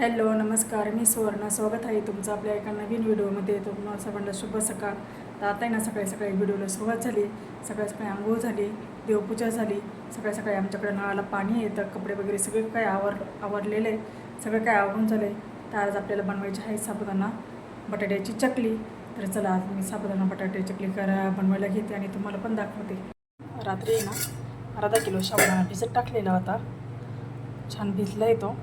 Hello नमस्कार. मी सुवर्ण. स्वागत आहे तुमचं आपल्या एका नवीन व्हिडिओमध्ये. तुम्हाला सर्वांना शुभ सकाळ. तर आता आहे ना सकाळी सकाळी व्हिडिओला सुरुवात झाली. सकाळी सकाळी आंघोळ झाली देवपूजा झाली. सकाळी सकाळी आमच्याकडे नळाला पाणी येतं कपडे वगैरे सगळे काय आवर आवरलेले आहे. सगळं काय आवरून झालं आहे. तर आज आपल्याला बनवायची आहे साबुदाणा बटाट्याची चकली. तर चला आज मी साबुदाणा बटाटे चकली करा बनवायला घेते आणि तुम्हाला पण दाखवते. रात्री ना अर्धा किलो साबुदाणा भिजत टाकलेला होता. छान भिजला आहे तो.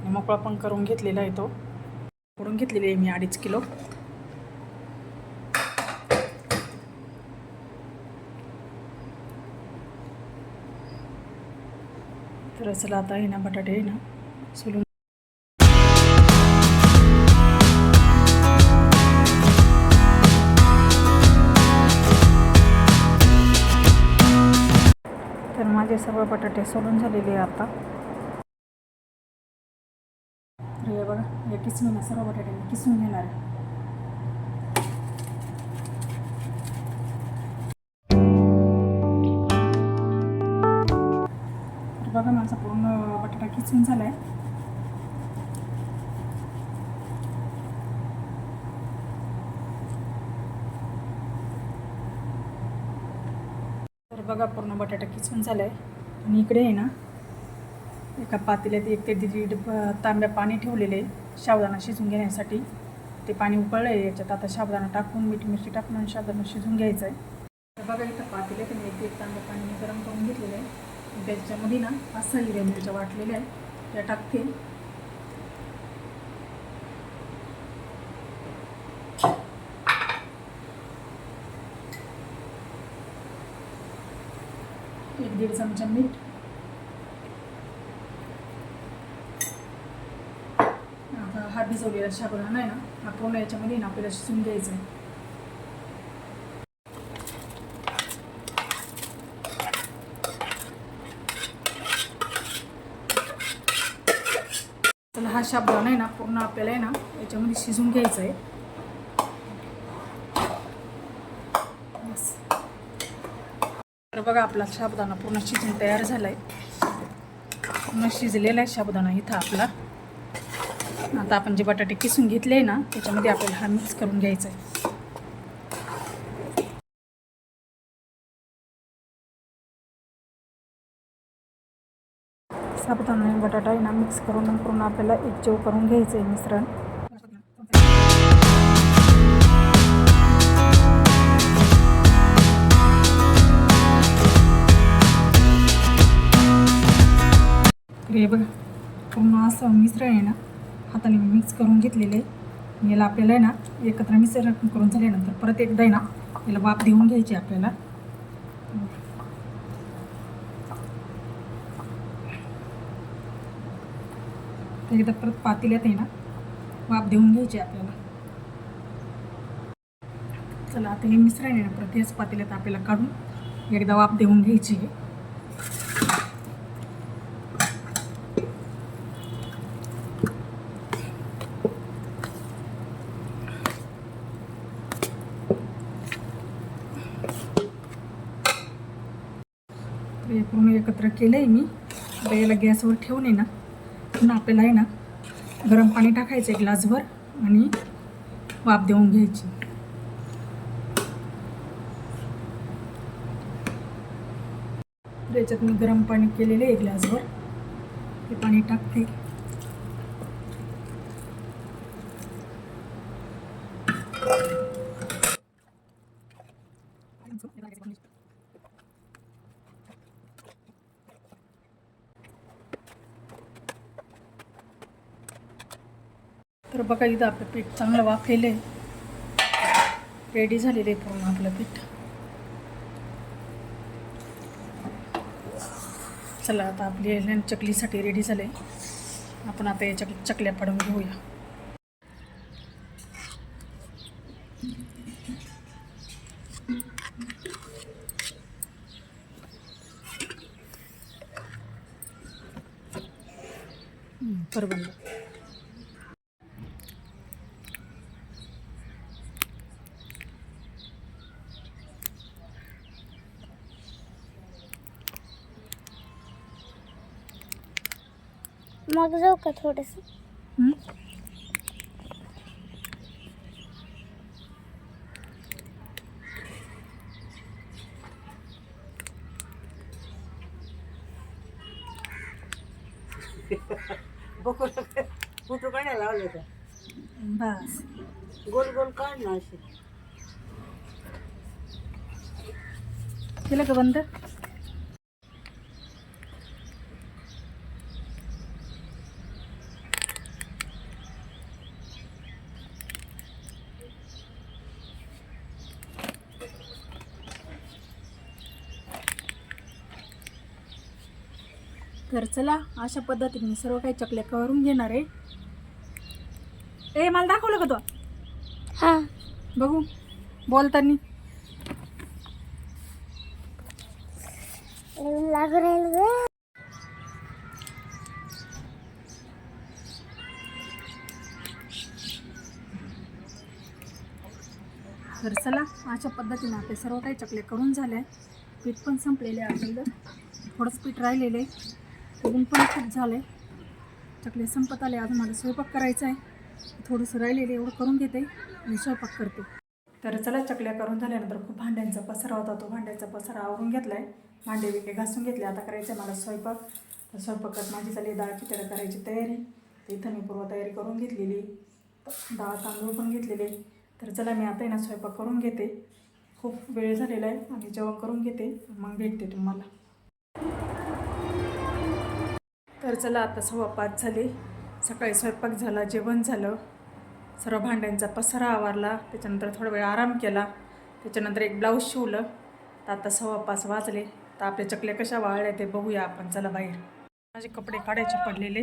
आणि मोकळा पण करून घेतलेला आहे तो. करून घेतलेली आहे मी अडीच किलो. तर चला आता आहे ना बटाटे आहे ना सोलून तर माझे सर्व बटाटे सोलून झालेले आहे आता. किसून सर्व बटाट्यांनी किसून घेणार. आहे बघा माझा पूर्ण बटाटा किसून झाला आहे तर बघा पूर्ण बटाटा किसून झाला आहे आणि इकडे आहे ना एका पातेल्यात एक ते दीड तांब्या पाणी ठेवलेले आहे. साबुदाणा शिजून घेण्यासाठी ते पाणी उकळलं आहे याच्यात. आता साबुदाणा टाकून मीठ मिरची टाकून आणि साबुदाणा शिजून घ्यायचं आहे तर बघा इथं पातेल्यात मी एक एक पाणी मी गरम करून घेतलेलं आहे. त्याच्यामध्ये ना पाच सहा हिरव्या मिरच्या वाटलेल्या आहे त्या टाकते. एक दीड चमचा मीठ आता हा भिजवलेला साबुदाणा आहे ना हा पूर्ण याच्यामध्ये ना आपल्याला शिजून घ्यायचं आहे चला हा साबुदाणा आहे ना पूर्ण आपल्याला आहे ना याच्यामध्ये शिजून घ्यायचा आहे तर बघा आपला साबुदाणा पूर्ण शिजून तयार झाला आहे पूर्ण शिजलेला आहे साबुदाणा इथं आपला आता आपण जे बटाटे किसून घेतले आहे ना त्याच्यामध्ये आपल्याला हा मिक्स करून घ्यायचा आहे. साबुदाणा बटाटा आहे ना मिक्स करून करून आपल्याला एक जेव करून घ्यायचं आहे मिश्रण. हे बघा पूर्ण असं मिश्रण आहे ना हाताने मी मिक्स करून घेतलेलं. आहे याला आपल्याला आहे ना एकत्र मिसळ करून झाल्यानंतर परत एकदा आहे ना याला वाफ देऊन घ्यायची आपल्याला. एकदा परत पातेल्यात आहे ना वाफ देऊन घ्यायची आपल्याला. चला आता हे मिश्रण आहे ना परत याच पातेल्यात आपल्याला काढून एकदा वाफ देऊन घ्यायची आहे तर हे पूर्ण एकत्र केलं आहे मी. आता याला गॅसवर ठेवून आहे ना पुन्हा आपल्याला आहे ना गरम पाणी टाकायचं ग्लासवर ग्लासभर आणि वाफ देऊन घ्यायची. याच्यात मी गरम पाणी केलेलं आहे ग्लासवर ग्लासभर. ते पाणी टाकते. तर बघा इथं आपलं पीठ चांगलं वाफलेलं आहे रेडी झालेलं आहे पूर्ण आपलं पीठ. चला आता आपली एअरलाईन चकलीसाठी रेडी झाले आपण आता या चक चकल्या पाडून घेऊया. हम्म, मग जाऊ का थोडंसं हं? काढायला लावले का बस. गोल गोल काढ ना असे केलं का बंद? तर चला अशा पद्धतीने मी सर्व काही चकल्या करून घेणार आहे. ए मला दाखवलं का तो? हा. बघू बोलतानी लागू राहील ग तर चला अशा पद्धतीने आपले सर्व काही चकले करून झाले. पीठ पण संपलेले आपल्याला. थोडंच पीठ राहिलेलं आहे. ऊन पण खूप झालं आहे चकले संपत आले. अजून मला स्वयंपाक करायचा आहे. थोडंसं राहिलेलं एवढं करून घेते आणि स्वयंपाक करते. तर चला चकल्या करून झाल्यानंतर खूप भांड्यांचा पसारा होता. तो भांड्याचा पसारा आवरून घेतला आहे भांडे विके घासून घेतले. आता करायचं आहे मला स्वयंपाक. तर स्वयंपाकात माझी झाली डाळ खिचडा करायची तयारी. तर इथं मी पूर्वतयारी करून घेतलेली. डाळ तांदूळ पण घेतलेले. तर चला मी आता ना स्वयंपाक करून घेते. खूप वेळ झालेला आहे आणि जेवण करून घेते. मग भेटते तुम्हाला. तर चला आता सव्वा पाच झाले. सकाळी स्वयंपाक झाला जेवण झालं. सर्व भांड्यांचा पसारा आवारला. त्याच्यानंतर थोडा वेळ आराम केला. त्याच्यानंतर एक ब्लाऊज शिवलं. तर आता सव्वा पाच वाजले. तर आपल्या चकल्या कशा वाळल्या ते बघूया आपण. चला बाहेर. माझे कपडे काढायचे पडलेले.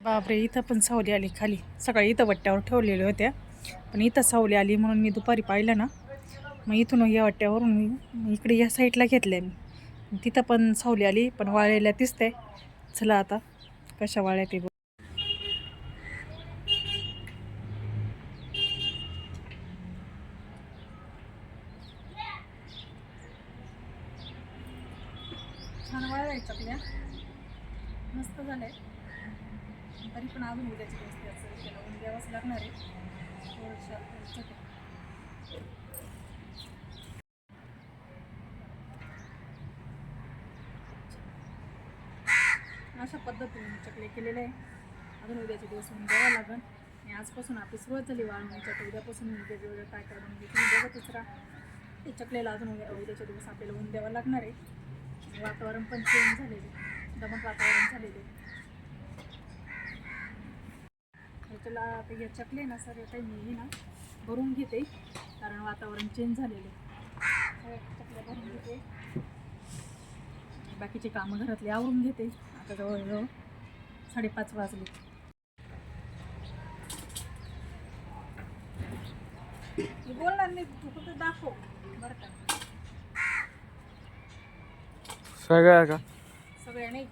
बापरे इथं पण सावली आली खाली. सकाळी इथं वट्ट्यावर ठेवलेल्या होत्या. पण इथं सावली आली म्हणून मी दुपारी पाहिलं ना. मग इथून या वट्ट्यावरून मी इकडे या साईडला घेतल्या मी. तिथं पण सावली आली पण वाळलेल्या दिसते चला आता कशा वाळ्या ते बघ. छान वाळल्या चकल्या मस्त झालंय. तरी पण अजून उद्याची दिवस असेल त्याला ऊन लागणार आहे. थोडंसं अशा पद्धतीने मी चकले केलेले आहे. अजून उद्याचे दिवस होऊन द्यावं लागेल आणि आजपासून आपली सुरुवात झाली वाळण्याच्या तर उद्यापासून मी वेगवेगळं काय काय बनवून तुम्ही बघतच राहा. ते चकलेला अजून उद्या उद्याच्या दिवस आपल्याला ऊन द्यावं लागणार आहे. वातावरण पण चेंज झालेले दमट वातावरण झालेले ह्याच्याला आता या चकले ना सर काही मीही ना भरून घेते. कारण वातावरण चेंज झालेले चकल्या भरून घेते. बाकीचे कामं घरातले आवरून घेते. आता जवळजवळ साडेपाच वाजले. बोलणार नाही तू फक्त दाखव बरं का. सगळ्या का? सगळ्या नाही.